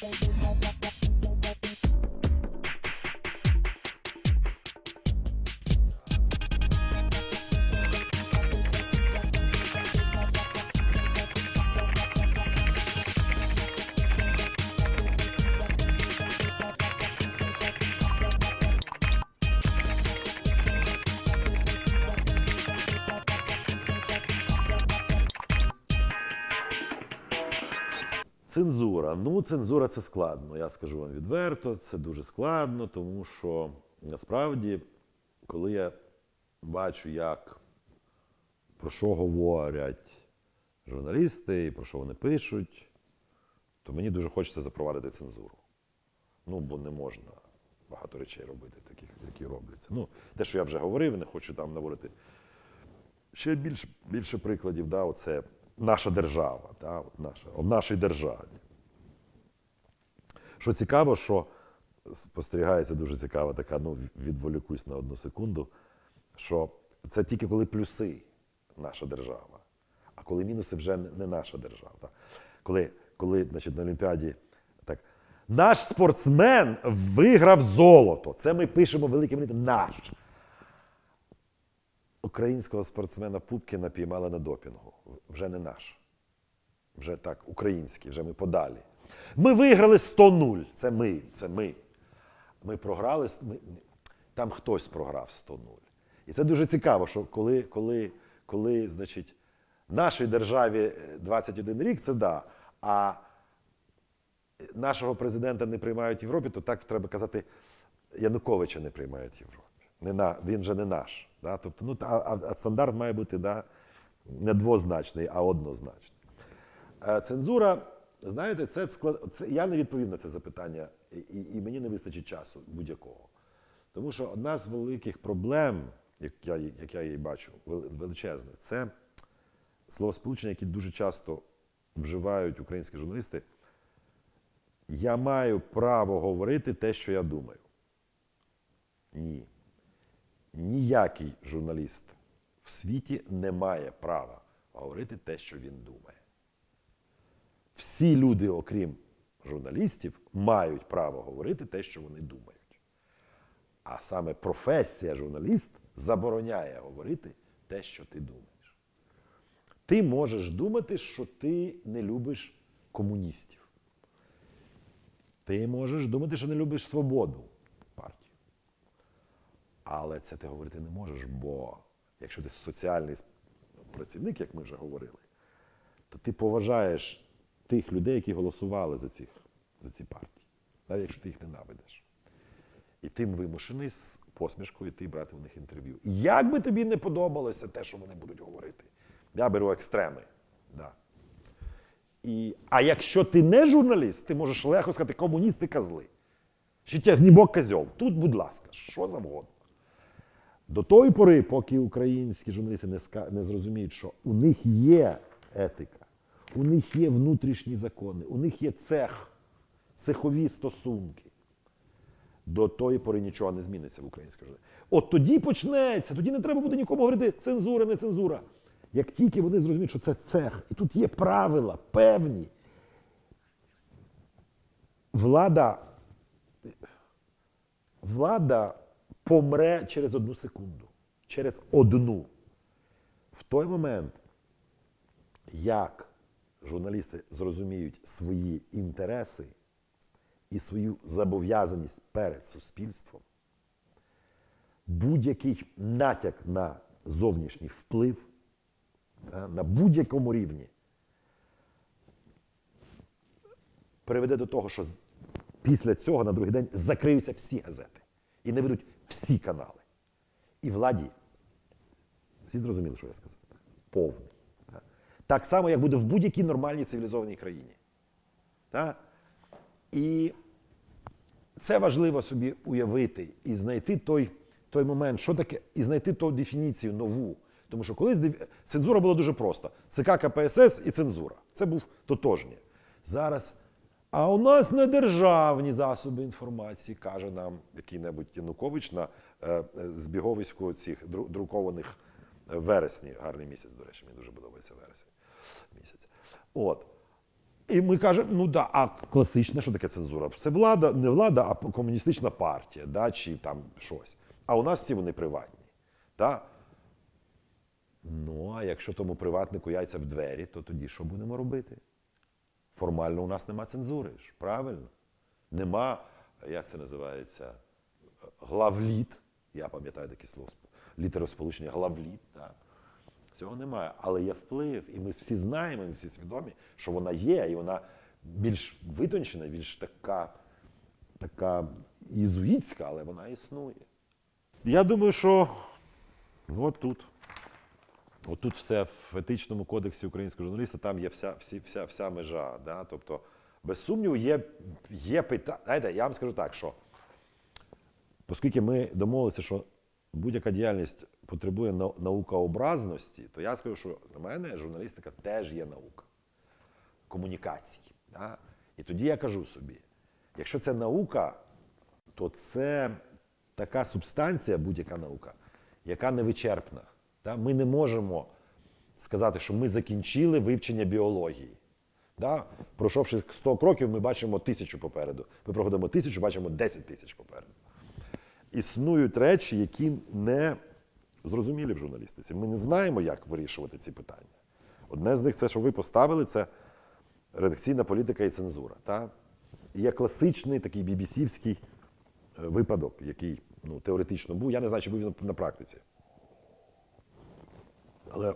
Thank you. Цензура. Ну, цензура це складно. Я скажу вам відверто, це дуже складно, тому що насправді, коли я бачу, як про що говорять журналісти і про що вони пишуть, то мені дуже хочеться запровадити цензуру. Ну, бо не можна багато речей робити, таких, які робляться. Ну, те, що я вже говорив, не хочу там наводити ще більш, більше прикладів, да, оце наша держава, да, от наша, в нашій державі. Що цікаво, що спостерігається дуже цікава така, ну, відволікусь на одну секунду, що це тільки коли плюси наша держава, а коли мінуси вже не наша держава. Коли, коли значить, на Олімпіаді так. Наш спортсмен виграв золото. Це ми пишемо великим літом наш. Українського спортсмена Пупкіна піймали на допінгу. Вже не наш. Вже так, український, вже ми подалі. Ми виграли 100-0. Це ми, це ми. Ми програли. Ми, там хтось програв 100-0. І це дуже цікаво, що коли, коли, коли значить, нашій державі е, 21 рік, це да. А нашого президента не приймають в Європі, то так треба казати, Януковича не приймають в Європі. Не на, він же не наш. Да? Тобто, ну, а, а стандарт має бути да, не двозначний, а однозначний. Е, Цензура, знаєте, це, це я не відповів на це запитання, і, і мені не вистачить часу будь-якого. Тому що одна з великих проблем, як я, як я її бачу, вел- величезне, це словосполучення, які дуже часто вживають українські журналісти. Я маю право говорити те, що я думаю. Ні. Ніякий журналіст в світі не має права говорити те, що він думає. Всі люди, окрім журналістів, мають право говорити те, що вони думають. А саме професія журналіст забороняє говорити те, що ти думаєш. Ти можеш думати, що ти не любиш комуністів. Ти можеш думати, що не любиш свободу. Але це ти говорити не можеш, бо якщо ти соціальний працівник, як ми вже говорили, то ти поважаєш тих людей, які голосували за, цих, за ці партії, навіть якщо ти їх ненавидиш. І ти вимушений з посмішкою йти брати у них інтерв'ю. Як би тобі не подобалося те, що вони будуть говорити, я беру екстреми. Да. І, а якщо ти не журналіст, ти можеш легко сказати комуністи козли. Чи тягнібок козьол. Тут, будь ласка, що завгодно. До тої пори, поки українські журналісти не, ска- не зрозуміють, що у них є етика, у них є внутрішні закони, у них є цех, цехові стосунки. До тої пори нічого не зміниться в українській журналістиці. От тоді почнеться, тоді не треба буде нікому говорити цензура, не цензура. Як тільки вони зрозуміють, що це цех, і тут є правила певні, влада, влада помре через одну секунду. Через одну. В той момент, як журналісти зрозуміють свої інтереси і свою зобов'язаність перед суспільством, будь-який натяк на зовнішній вплив на будь-якому рівні приведе до того, що після цього на другий день закриються всі газети і не ведуть всі канали. І владі, всі зрозуміли, що я сказав, повний. Так само, як буде в будь-якій нормальній цивілізованій країні. І це важливо собі уявити і знайти той, той момент, що таке, і знайти ту дефініцію нову. Тому що колись цензура була дуже проста. ЦК КПСС і цензура. Це був тотожнє. Зараз. А у нас не державні засоби інформації, каже нам який-небудь Янукович на е, е, збіговиську цих друкованих е, вересні. Гарний місяць, до речі, мені дуже подобається вересень місяць. От. І ми кажемо, ну да, а класична, що таке цензура? Це влада, не влада, а комуністична партія, да, чи там щось. А у нас всі вони приватні. Да? Ну, а якщо тому приватнику яйця в двері, то тоді що будемо робити? Формально у нас нема цензури ж, правильно? Нема, як це називається, главліт. Я пам'ятаю таке слово. Літеросполучення главліт. Так. Цього немає. Але є вплив, і ми всі знаємо, ми всі свідомі, що вона є, і вона більш витончена, більш така, така єзуїтська, але вона існує. Я думаю, що от тут. От тут все в етичному кодексі українського журналіста, там є вся, всі, вся, вся межа. Да? Тобто, без сумніву, є, є питання. Я вам скажу так, що оскільки ми домовилися, що будь-яка діяльність потребує наукообразності, то я скажу, що для мене журналістика теж є наука комунікації. Да? І тоді я кажу собі: якщо це наука, то це така субстанція, будь-яка наука, яка невичерпна. Да? Ми не можемо сказати, що ми закінчили вивчення біології. Да? Пройшовши 100 кроків, ми бачимо тисячу попереду. Ми проходимо тисячу, бачимо 10 тисяч попереду. Існують речі, які не зрозумілі в журналістиці. Ми не знаємо, як вирішувати ці питання. Одне з них це, що ви поставили, це редакційна політика і цензура. Та? Є класичний такий бібісівський е, випадок, який ну, теоретично був. Я не знаю, чи був він на практиці. Але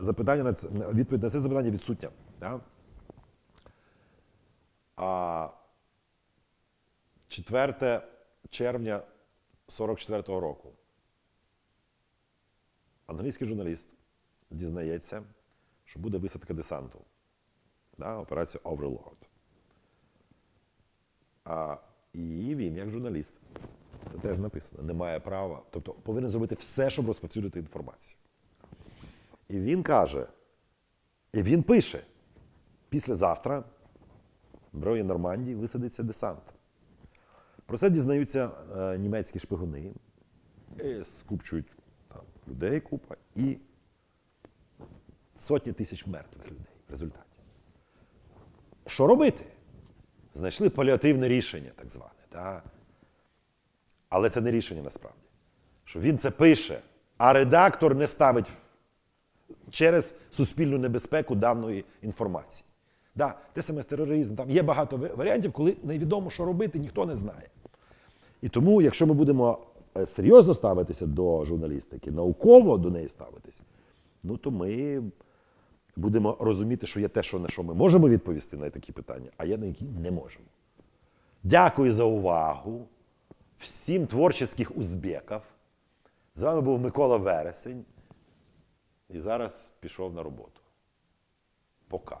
запитання на це, відповідь на це запитання відсутня. Да? А 4 червня 44-го року англійський журналіст дізнається, що буде висадка десанту. Да? Операція Overlord. А, і він, як журналіст, це теж написано, не має права, тобто повинен зробити все, щоб розповсюдити інформацію. І він каже, і він пише: післязавтра в районі Нормандії висадиться десант. Про це дізнаються е, німецькі шпигуни, і скупчують там, людей купа і сотні тисяч мертвих людей в результаті. Що робити? Знайшли паліативне рішення, так зване. Та? Але це не рішення насправді. Що він це пише, а редактор не ставить через суспільну небезпеку даної інформації. Да, те саме з тероризм, там є багато варіантів, коли невідомо, що робити, ніхто не знає. І тому, якщо ми будемо е, серйозно ставитися до журналістики, науково до неї ставитися, ну то ми будемо розуміти, що є те, що на що ми можемо відповісти на такі питання, а є на які не можемо. Дякую за увагу. Всім творчих узбеків. З вами був Микола Вересень. І зараз пішов на роботу. Пока.